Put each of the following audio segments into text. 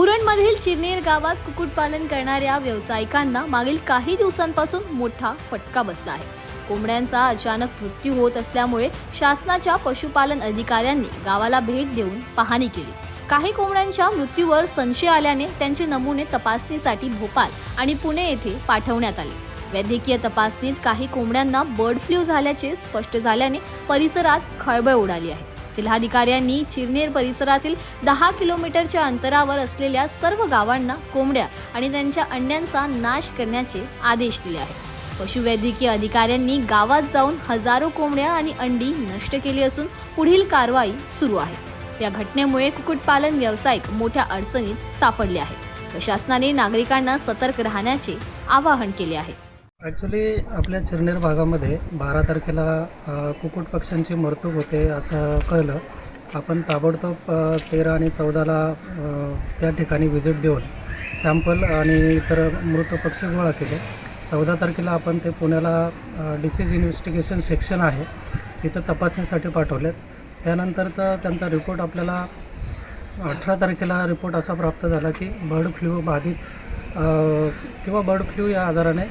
उरणमधील चिरनेर गावात कुक्कुटपालन करणाऱ्या व्यावसायिकांना मागील काही दिवसांपासून मोठा फटका बसला आहे. कोंबड्यांचा अचानक मृत्यू होत असल्यामुळे शासनाच्या पशुपालन अधिकाऱ्यांनी गावाला भेट देऊन पाहणी केली. काही कोंबड्यांच्या मृत्यूवर संशय आल्याने त्यांचे नमुने तपासणीसाठी भोपाळ आणि पुणे येथे पाठवण्यात आले. वैद्यकीय तपासणीत काही कोंबड्यांना बर्ड फ्लू झाल्याचे स्पष्ट झाल्याने परिसरात खळबळ उडाली आहे. जिल्हाधिकाऱ्यांनी चिरनेर परिसरातील दहा किलोमीटरच्या अंतरावर असलेल्या सर्व गावांना कोंबड्या आणि त्यांच्या अंड्यांचा नाश करण्याचे आदेश दिले आहेत. पशुवैद्यकीय अधिकाऱ्यांनी गावात जाऊन हजारो कोंबड्या आणि अंडी नष्ट केली असून पुढील कारवाई सुरू आहे. या घटनेमुळे कुक्कुटपालन व्यावसायिक मोठ्या अडचणीत सापडले आहेत. प्रशासनाने नागरिकांना सतर्क राहण्याचे आवाहन केले आहे. ॲक्च्युली आपल्या चिरनेर भागामध्ये बारा तारखेला कुक्कुट पक्ष्यांची मरतूक होते असं कळलं. आपण ताबडतोब तेरा आणि चौदाला त्या ठिकाणी व्हिजिट देऊन सॅम्पल आणि इतर मृत पक्षी गोळा केले. चौदा तारखेला आपण ते पुण्याला डिसीज इन्व्हेस्टिगेशन सेक्शन आहे. तिथं तपासणीसाठी पाठवलेत. त्यानंतरचा त्यांचा रिपोर्ट आपल्याला अठरा तारखेला रिपोर्ट असा प्राप्त झाला की बर्ड फ्लू बाधित किंवा बर्ड फ्लू या आजाराने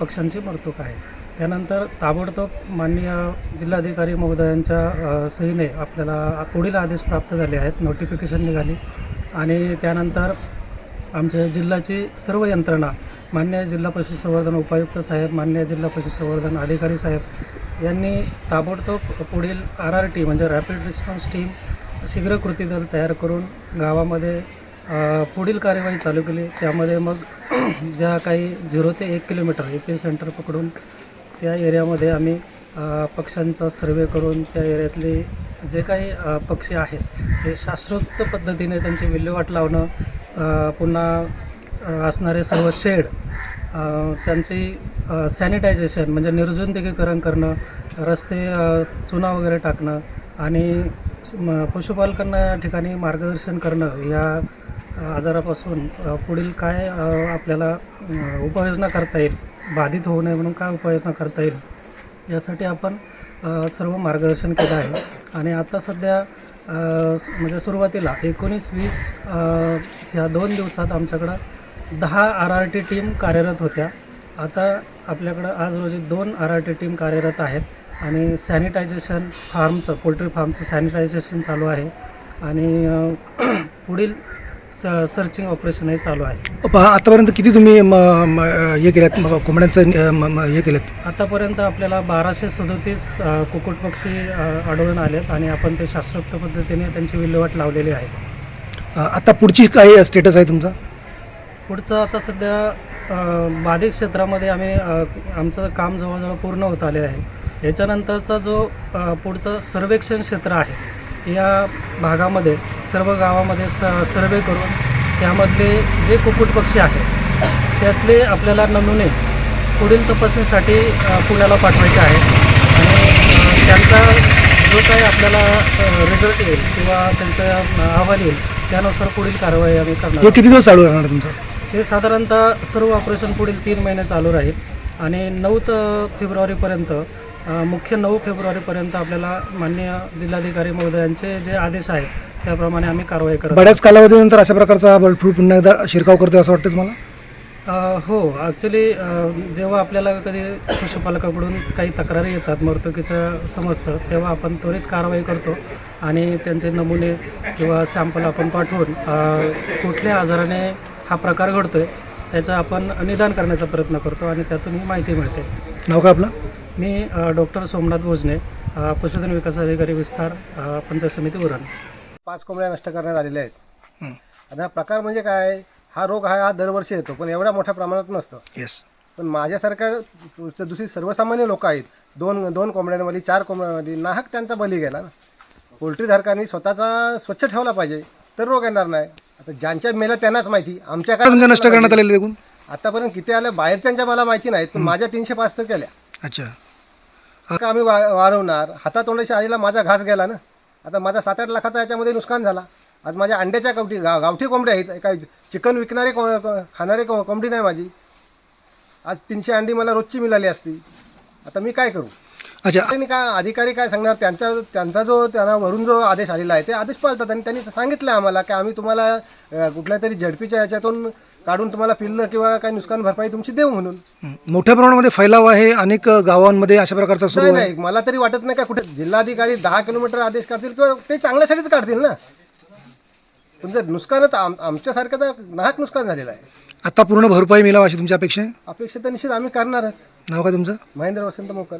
पक्ष्यांची मरतूक आहे. त्यानंतर ताबडतोब माननीय जिल्हाधिकारी महोदयांच्या सहीने आपल्याला पुढील आदेश प्राप्त झाले आहेत. नोटिफिकेशन निघाली. आणि त्यानंतर आमच्या जिल्ह्याची सर्व यंत्रणा मान्य जिल्हा पशुसंवर्धन उपायुक्त साहेब मान्य जिल्हा पशुसंवर्धन अधिकारी साहेब यांनी ताबडतोब पुढील आर आर टी म्हणजे रॅपिड रिस्पॉन्स टीम शीघ्र कृती दल तयार करून गावामध्ये पुढील कार्यवाही चालू केली. त्यामध्ये मग ज्या काही झिरो ते एक किलोमीटर ए पी सेंटर पकडून त्या एरियामध्ये आम्ही पक्ष्यांचा सर्वे करून त्या एरियातले जे काही पक्षी आहेत ते शास्त्रोक्त पद्धतीने त्यांची विल्हेवाट लावणं पुन्हा असणारे सर्व शेड त्यांची सॅनिटायझेशन म्हणजे निर्जंतुकीकरण करणं रस्ते चुना वगैरे टाकणं आणि म- पशुपालकांना या ठिकाणी मार्गदर्शन करणं या आजारापासून पुढील काय आपल्याला उपाययोजना करता येईल बाधित होऊ नये म्हणून काय उपाययोजना करता येईल यासाठी आपण सर्व मार्गदर्शन केलं आहे. आणि आता सध्या म्हणजे सुरुवातीला एकोणीस वीस ह्या दोन दिवसात आमच्याकडं दहा आर आर टी टीम कार्यरत होत्या. आता आपल्याकडं आज रोजी दोन आर आर टी टीम कार्यरत आहेत. आणि सॅनिटायझेशन फार्मचं पोल्ट्री फार्मचं सॅनिटायझेशन चालू आहे. आणि पुढील स सर्चिंग ऑपरेशनही चालू आहे. पहा आतापर्यंत किती तुम्ही म, म, हे केल्यात? मग कोंबड्यांचं अ, म, म, हे केलेत आतापर्यंत आपल्याला बाराशे सदोतीस कुक्कुट पक्षी अ, आढळून आलेत आणि आपण ते शास्त्रोक्त पद्धतीने त्यांची विल्हेवाट लावलेली आहे. अ, आता पुढची काय स्टेटस आहे तुमचा? पुढचं आता सध्या अ, बाधित क्षेत्रामध्ये आम्ही अ, आमचं काम जवळजवळ पूर्ण होत आले आहे. याच्यानंतरचा जो अ, पुढचं सर्वेक्षण क्षेत्र आहे या भागामध्ये सर्व गावामध्ये स सर्वे करून त्यामधले जे कुक्कुट पक्षी आहेत त्यातले आपल्याला नमुने पुढील तपासणीसाठी पुण्याला पाठवायचे आहेत. आणि त्यांचा जो काही आपल्याला रिझल्ट येईल किंवा त्यांचा अहवाल येईल त्यानुसार पुढील कारवाई आम्ही करणार हे. किती दिवस चालू राहणार तुमचं? हे साधारणतः सर्व ऑपरेशन पुढील तीन महिने चालू राहील. आणि नऊ फेब्रुवारीपर्यंत मुख्य नऊ फेब्रुवारीपर्यंत आपल्याला माननीय जिल्हाधिकारी महोदयांचे जे आदेश आहेत त्याप्रमाणे आम्ही कारवाई करत. बऱ्याच कालावधीनंतर अशा प्रकारचा बर्ड फ्लू पुन्हा एकदा शिरकाव करतोय असं वाटतं तुम्हाला? अ, हो. ॲक्च्युली जेव्हा आपल्याला कधी पशुपालकाकडून काही तक्रारी येतात मर्तुकीचं समजतं तेव्हा आपण त्वरित कारवाई करतो आणि त्यांचे नमुने किंवा सॅम्पल आपण पाठवून अ, कुठल्या आजाराने हा प्रकार घडतो आहे त्याचं आपण निदान करण्याचा प्रयत्न करतो आणि त्यातून ही माहिती मिळते. नाव काय आपलं? मी डॉक्टर सोमनाथ भोजने पशुधन विकास अधिकारी विस्तार पंचायत समिती उरण पाच कोंबड्या नष्ट करण्यात आलेल्या आहेत. आता हा प्रकार म्हणजे काय? हा रोग हा हा दरवर्षी येतो पण एवढ्या मोठ्या प्रमाणात नसतो. येस पण माझ्यासारख्या दुस- दुसरी सर्वसामान्य लोक आहेत. दोन दोन कोंबड्यांमध्ये चार कोंबड्यांमध्ये नाहक त्यांचा बली गेला. ना पोल्ट्रीधारकांनी स्वतःचा स्वच्छ ठेवला पाहिजे तर रोग येणार नाही. आता ज्यांच्या मेल्या त्यांनाच माहिती. आमच्या काय नष्ट करण्यात आलेले देखून आतापर्यंत किती आल्या बाहेरच्यांच्या मला माहिती नाहीत पण माझ्या तीनशे पाच तर केल्या. अच्छा. का आम्ही वा वाढवणार हातातोंडाच्या आईला माझा घास गेला ना? आता माझा सात आठ लाखाचा याच्यामध्ये नुकसान झाला. आज माझ्या अंड्याच्या गावठी गा गावठी कोंबड्या आहेत. काय चिकन विकणारे को खाणारे को कोंबडी नाही माझी. आज तीनशे अंडी मला रोजची मिळाली असती. आता मी काय करू? अच्छा. त्यांनी काय अधिकारी काय सांगणार? त्यांचा त्यांचा जो त्यांना वरून जो आदेश आलेला आहे ते आदेश पाळतात. आणि त्यांनी सांगितलं आम्हाला की आम्ही तुम्हाला कुठल्या तरी झडपीच्या याच्यातून काढून तुम्हाला पिल्लं किंवा काही नुकसान भरपाई तुमची देऊ म्हणून. मोठ्या प्रमाणामध्ये फैलाव आहे अनेक गावांमध्ये अशा प्रकारचा सुरू नाही आहे. नाही मला तरी वाटत नाही का कुठे जिल्हाधिकारी दहा किलोमीटर आदेश काढतील किंवा ते चांगल्यासाठीच काढतील ना? जर नुकसानच आम आमच्यासारखं तर नाहक नुकसान झालेलं आहे. आता पूर्ण भरपाई मिळावं अशी तुमची अपेक्षा आहे? अपेक्षा तर निश्चित आम्ही करणारच. नाव काय तुमचं? महेंद्र वसंत मोकल.